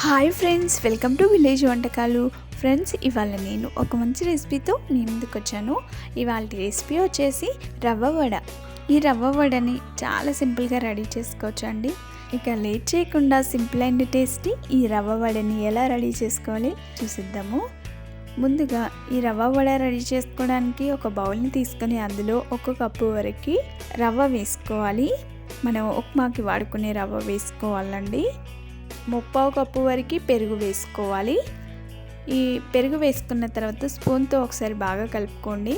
Hi friends welcome to village వంటకాలు. Friends ఇవాళ నేను ఒక మంచి రెసిపీతో మీ ముందుకు వచ్చాను. ఇవాళ రెసిపీ వచ్చేసి రవ్వ వడ. ఈ రవ్వ వడని చాలా సింపుల్గా రెడీ చేసుకోవచ్చు అండి ఇక లేట్ చేయకుండా సింపుల్ అండ్ టేస్టీ ఈ రవ్వ వడని ఎలా రెడీ చేసుకోవాలి చూసిద్దాము. ముందుగా ఈ రవ్వ వడ రెడీ చేసుకోవడానికి ఒక బౌల్ని తీసుకొని అందులో ఒక కప్పు వరకు రవ్వ వేసుకోవాలి. మనం ఉప్మాకి వాడుకునే రవ్వ వేసుకోవాలండి. ముప్పావు కప్పు వరకు పెరుగు వేసుకోవాలి. ఈ పెరుగు వేసుకున్న తర్వాత స్పూన్తో ఒకసారి బాగా కలుపుకోండి.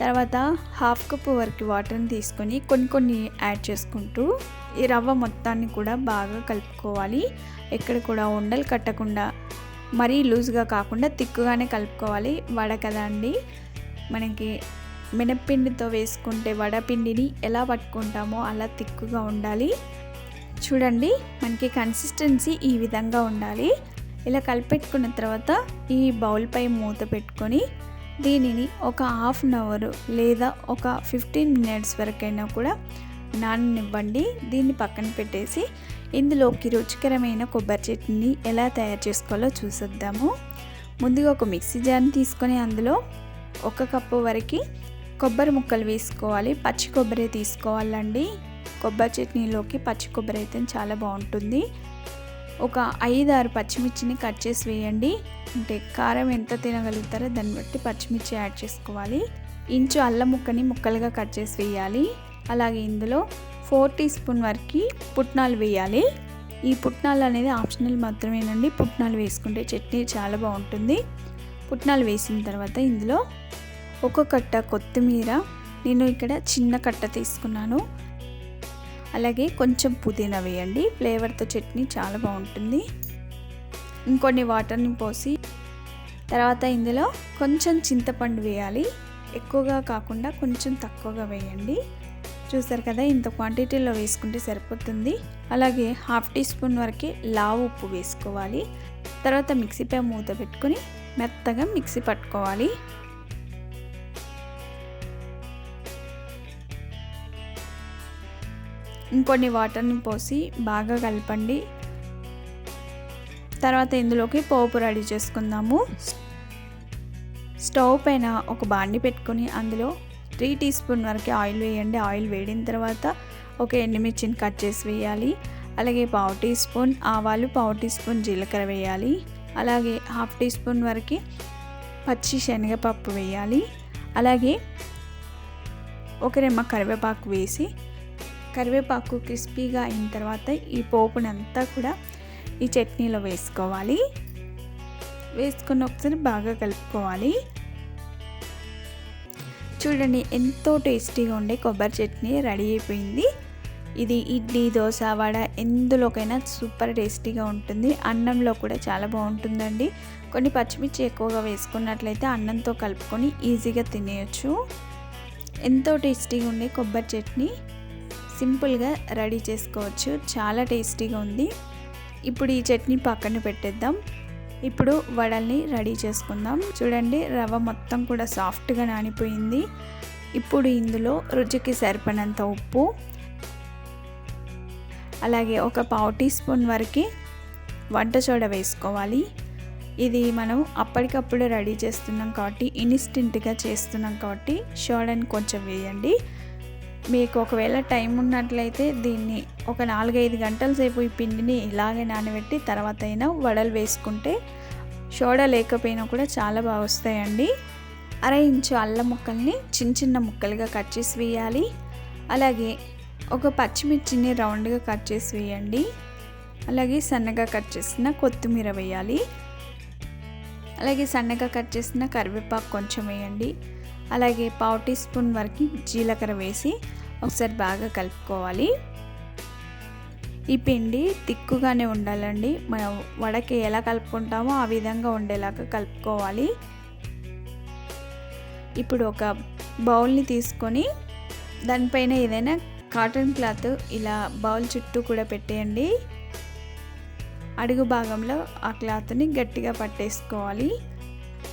తర్వాత హాఫ్ కప్పు వరకు వాటర్ని తీసుకొని కొన్ని కొన్ని యాడ్ చేసుకుంటూ ఈ రవ్వ మొత్తాన్ని కూడా బాగా కలుపుకోవాలి. ఎక్కడ కూడా ఉండలు కట్టకుండా మరీ లూజ్గా కాకుండా తిక్కుగానే కలుపుకోవాలి. వడ కదా అండి? మనకి మినప్పిండితో వేసుకుంటే వడపిండిని ఎలా పట్టుకుంటామో అలా తిక్కుగా ఉండాలి. చూడండి మనకి కన్సిస్టెన్సీ ఈ విధంగా ఉండాలి. ఇలా కలిపెట్టుకున్న తర్వాత ఈ బౌల్పై మూత పెట్టుకొని దీనిని ఒక హాఫ్ అన్ అవర్ లేదా ఒక ఫిఫ్టీన్ మినిట్స్ వరకైనా కూడా నాననివ్వండి. దీన్ని పక్కన పెట్టేసి ఇందులోకి రుచికరమైన కొబ్బరి చట్నీని ఎలా తయారు చేసుకోవాలో చూసేద్దాము. ముందుగా ఒక మిక్సీ జార్ని తీసుకొని అందులో ఒక కప్పు వరకు కొబ్బరి ముక్కలు వేసుకోవాలి. పచ్చి కొబ్బరి తీసుకోవాలండి. కొబ్బరి చట్నీలోకి పచ్చి కొబ్బరి అయితే చాలా బాగుంటుంది. ఒక ఐదు ఆరు పచ్చిమిర్చిని కట్ చేసి వేయండి. అంటే కారం ఎంత తినగలుగుతారో దాన్ని బట్టి పచ్చిమిర్చి యాడ్ చేసుకోవాలి. ఇంచు అల్లం ముక్కని ముక్కలుగా కట్ చేసి వేయాలి. అలాగే ఇందులో ఫోర్ టీ స్పూన్ వరకు పుట్నాలు వేయాలి. ఈ పుట్నాలు అనేది ఆప్షనల్ మాత్రమేనండి. పుట్నాలు వేసుకుంటే చట్నీ చాలా బాగుంటుంది. పుట్నాలు వేసిన తర్వాత ఇందులో ఒక కట్ట కొత్తిమీర. నేను ఇక్కడ చిన్న కట్ట తీసుకున్నాను. అలాగే కొంచెం పుదీనా వేయండి. ఫ్లేవర్తో చట్నీ చాలా బాగుంటుంది. ఇంకొన్ని వాటర్ని పోసి తర్వాత ఇందులో కొంచెం చింతపండు వేయాలి. ఎక్కువగా కాకుండా కొంచెం తక్కువగా వేయండి. చూసారు కదా ఇంత క్వాంటిటీలో వేసుకుంటే సరిపోతుంది. అలాగే హాఫ్ టీ స్పూన్ వరకు లావు ఉప్పు వేసుకోవాలి. తర్వాత మిక్సీపై మూత పెట్టుకొని మెత్తగా మిక్సీ పట్టుకోవాలి. ఇంకొన్ని వాటర్ని పోసి బాగా కలపండి. తర్వాత ఇందులోకి పోపు రెడీ చేసుకుందాము. స్టవ్ పైన ఒక బాండి పెట్టుకొని అందులో త్రీ టీ స్పూన్ వరకు ఆయిల్ వేయండి. ఆయిల్ వేడిన తర్వాత ఒక ఎండుమిర్చిని కట్ చేసి వేయాలి. అలాగే పావు టీ స్పూన్ ఆవాలు పావు టీ స్పూన్ జీలకర్ర వేయాలి. అలాగే హాఫ్ టీ స్పూన్ వరకు పచ్చి శనగపప్పు వేయాలి. అలాగే ఒక రెమ్మ కరివేపాకు వేసి కరివేపాకు క్రిస్పీగా అయిన తర్వాత ఈ పోపునంతా కూడా ఈ చట్నీలో వేసుకోవాలి. వేసుకుని ఒకసారి బాగా కలుపుకోవాలి. చూడండి ఎంతో టేస్టీగా ఉండే కొబ్బరి చట్నీ రెడీ అయిపోయింది. ఇది ఇడ్లీ దోశ వడ ఎందులోకైనా సూపర్ టేస్టీగా ఉంటుంది. అన్నంలో కూడా చాలా బాగుంటుందండి. కొన్ని పచ్చిమిర్చి ఎక్కువగా వేసుకున్నట్లయితే అన్నంతో కలుపుకొని ఈజీగా తినేయచ్చు. ఎంతో టేస్టీగా ఉండే కొబ్బరి చట్నీ. సింపుల్గా రెడీ చేసుకోవచ్చు. చాలా టేస్టీగా ఉంది. ఇప్పుడు ఈ చట్నీ పక్కన పెట్టేద్దాం. ఇప్పుడు వడల్ని రెడీ చేసుకుందాం. చూడండి రవ్వ మొత్తం కూడా సాఫ్ట్గా నానిపోయింది. ఇప్పుడు ఇందులో రుచికి సరిపడినంత ఉప్పు అలాగే ఒక పావు టీ స్పూన్ వరకు వంట సోడా వేసుకోవాలి. ఇది మనం అప్పటికప్పుడు రెడీ చేస్తున్నాం కాబట్టి ఇన్స్టెంట్గా చేస్తున్నాం కాబట్టి సోడాని కొంచెం వేయండి. మీకు ఒకవేళ టైం ఉన్నట్లయితే దీన్ని ఒక నాలుగైదు గంటల సేపు ఈ పిండిని ఇలాగే నానబెట్టి తర్వాత అయినా వడలు వేసుకుంటే సోడా లేకపోయినా కూడా చాలా బాగా వస్తాయండి. అర ఇంచు అల్లం ముక్కల్ని చిన్న చిన్న ముక్కలుగా కట్ చేసి వేయాలి. అలాగే ఒక పచ్చిమిర్చిని రౌండ్గా కట్ చేసి వేయండి. అలాగే సన్నగా కట్ చేసిన కొత్తిమీర వేయాలి. అలాగే సన్నగా కట్ చేసిన కరివేపాకు కొంచెం వేయండి. అలాగే పావు టీ స్పూన్ వరకు జీలకర్ర వేసి ఒకసారి బాగా కలుపుకోవాలి. ఈ పిండి తిక్కుగానే ఉండాలండి. మనం వడకి ఎలా కలుపుకుంటామో ఆ విధంగా ఉండేలాగా కలుపుకోవాలి. ఇప్పుడు ఒక బౌల్ని తీసుకొని దానిపైన ఏదైనా కాటన్ క్లాత్ ఇలా బౌల్ చుట్టూ కూడా పెట్టేయండి. అడుగు భాగంలో ఆ క్లాత్ని గట్టిగా పట్టేసుకోవాలి.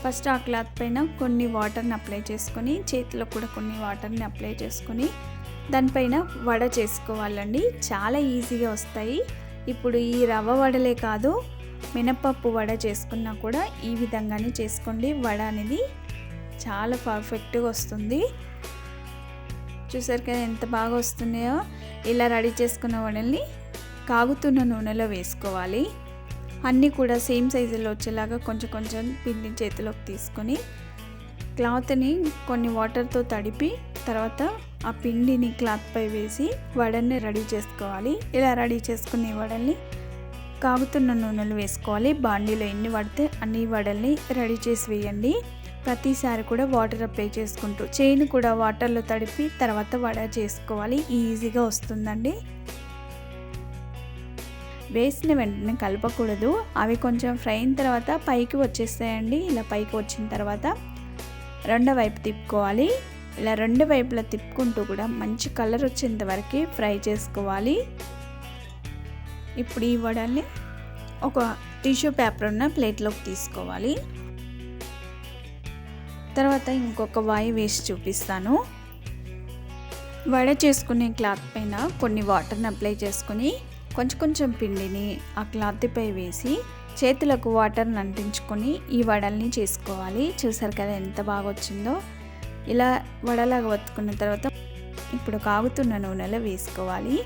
ఫస్ట్ ఆ క్లాత్ పైన కొన్ని వాటర్ని అప్లై చేసుకొని చేతిలో కూడా కొన్ని వాటర్ని అప్లై చేసుకొని దానిపైన వడ చేసుకోవాలండి. చాలా ఈజీగా వస్తాయి. ఇప్పుడు ఈ రవ్వ వడలే కాదు మినపప్పు వడ చేసుకున్నా కూడా ఈ విధంగానే చేసుకోండి. వడ అనేది చాలా పర్ఫెక్ట్గా వస్తుంది. చూసారు కదా ఎంత బాగా వస్తున్నాయో? ఇలా రెడీ చేసుకున్న వడల్ని కాగుతున్న నూనెలో వేసుకోవాలి. అన్నీ కూడా సేమ్ సైజులో వచ్చేలాగా కొంచెం కొంచెం పిండి చేతిలోకి తీసుకొని క్లాత్ని కొన్ని వాటర్తో తడిపి తర్వాత ఆ పిండిని క్లాత్పై వేసి వడల్ని రెడీ చేసుకోవాలి. ఇలా రెడీ చేసుకునే వడల్ని కాగుతున్న నూనెలు వేసుకోవాలి. బాండీలో ఎన్ని పడితే అన్ని వడల్ని రెడీ చేసి వేయండి. ప్రతిసారి కూడా వాటర్ అప్లై చేసుకుంటూ చేయిని కూడా వాటర్లో తడిపి తర్వాత వడ చేసుకోవాలి. ఈజీగా వస్తుందండి. వేసిన వెంటనే కలపకూడదు. అవి కొంచెం ఫ్రై అయిన తర్వాత పైకి వచ్చేస్తాయండి. ఇలా పైకి వచ్చిన తర్వాత రెండో వైపు తిప్పుకోవాలి. ఇలా రెండు వైపులా తిప్పుకుంటూ కూడా మంచి కలర్ వచ్చేంత వరకు ఫ్రై చేసుకోవాలి. ఇప్పుడు ఈ వడల్ని ఒక టిష్యూ పేపర్ ఉన్న ప్లేట్లోకి తీసుకోవాలి. తర్వాత ఇంకొక వాయి వేసి చూపిస్తాను. వడ చేసుకునే క్లాత్ పైన కొన్ని వాటర్ని అప్లై చేసుకుని కొంచెం కొంచెం పిండిని ఆ క్లాత్పై వేసి చేతులకు వాటర్ని అంటించుకొని ఈ వడల్ని చేసుకోవాలి. చూసారు కదా ఎంత బాగా వచ్చిందో ఇలా వడలాగా వత్తుకున్న తర్వాత ఇప్పుడు కాగుతున్న నూనెలో వేసుకోవాలి.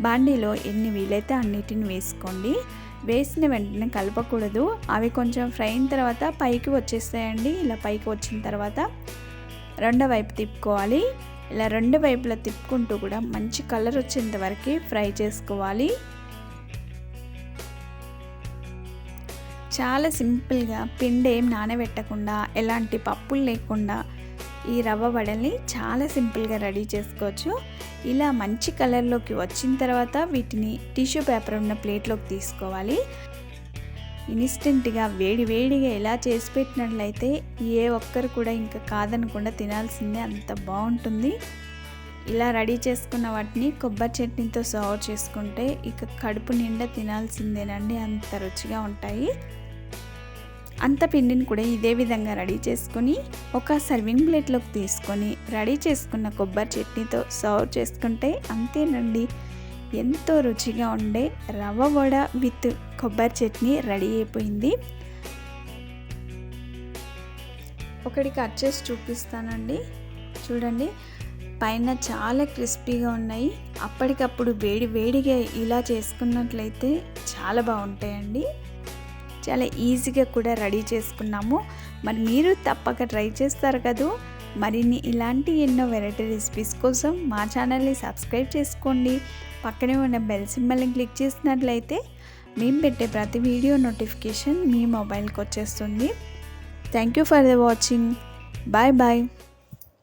బాండీలో ఎన్ని వీలైతే అన్నిటిని వేసుకోండి. వేసిన వెంటనే కలపకూడదు. అవి కొంచెం ఫ్రై అయిన తర్వాత పైకి వచ్చేస్తాయండి. ఇలా పైకి వచ్చిన తర్వాత రెండో వైపు తిప్పుకోవాలి. ఇలా రెండు వైపులా తిప్పుకుంటూ కూడా మంచి కలర్ వచ్చేంత వరకు ఫ్రై చేసుకోవాలి. చాలా సింపుల్గా పిండి ఏం నానబెట్టకుండా ఎలాంటి పప్పులు లేకుండా ఈ రవ్వ వడల్ని చాలా సింపుల్గా రెడీ చేసుకోవచ్చు. ఇలా మంచి కలర్లోకి వచ్చిన తర్వాత వీటిని టిష్యూ పేపర్ ఉన్న ప్లేట్లోకి తీసుకోవాలి. ఇన్స్టెంట్గా వేడి వేడిగా ఎలా చేసి పెట్టినట్లయితే ఏ ఒక్కరు కూడా ఇంకా కాదనకుండా తినాల్సిందే. అంత బాగుంటుంది. ఇలా రెడీ చేసుకున్న వాటిని కొబ్బరి చట్నీతో సర్వ్ చేసుకుంటే ఇక కడుపు నిండా తినాల్సిందేనండి. అంత రుచిగా ఉంటాయి. అంత పిండిని కూడా ఇదే విధంగా రెడీ చేసుకొని ఒక సర్వింగ్ ప్లేట్లోకి తీసుకొని రెడీ చేసుకున్న కొబ్బరి చట్నీతో సర్వ్ చేసుకుంటే అంతేనండి. ఎంతో రుచిగా ఉండే రవ్వ వడ విత్ కొబ్బరి చట్నీ రెడీ అయిపోయింది. ఒకటి కట్ చేసి చూపిస్తానండి. చూడండి పైన చాలా క్రిస్పీగా ఉన్నాయి. అప్పటికప్పుడు వేడి వేడిగా ఇలా చేసుకున్నట్లయితే చాలా బాగుంటాయండి. చాలా ఈజీగా కూడా రెడీ చేసుకున్నాము. మరి మీరు తప్పక ట్రై చేస్తారు కదా? మరిన్ని ఇలాంటి ఎన్నో వెరైటీ రెసిపీస్ కోసం మా ఛానల్ని సబ్స్క్రైబ్ చేసుకోండి. పక్కనే ఉన్న బెల్ సింబల్ని క్లిక్ చేసినట్లయితే మేము పెట్టే ప్రతి వీడియో నోటిఫికేషన్ మీ మొబైల్కి వచ్చేస్తుంది. Thank you for the watching bye bye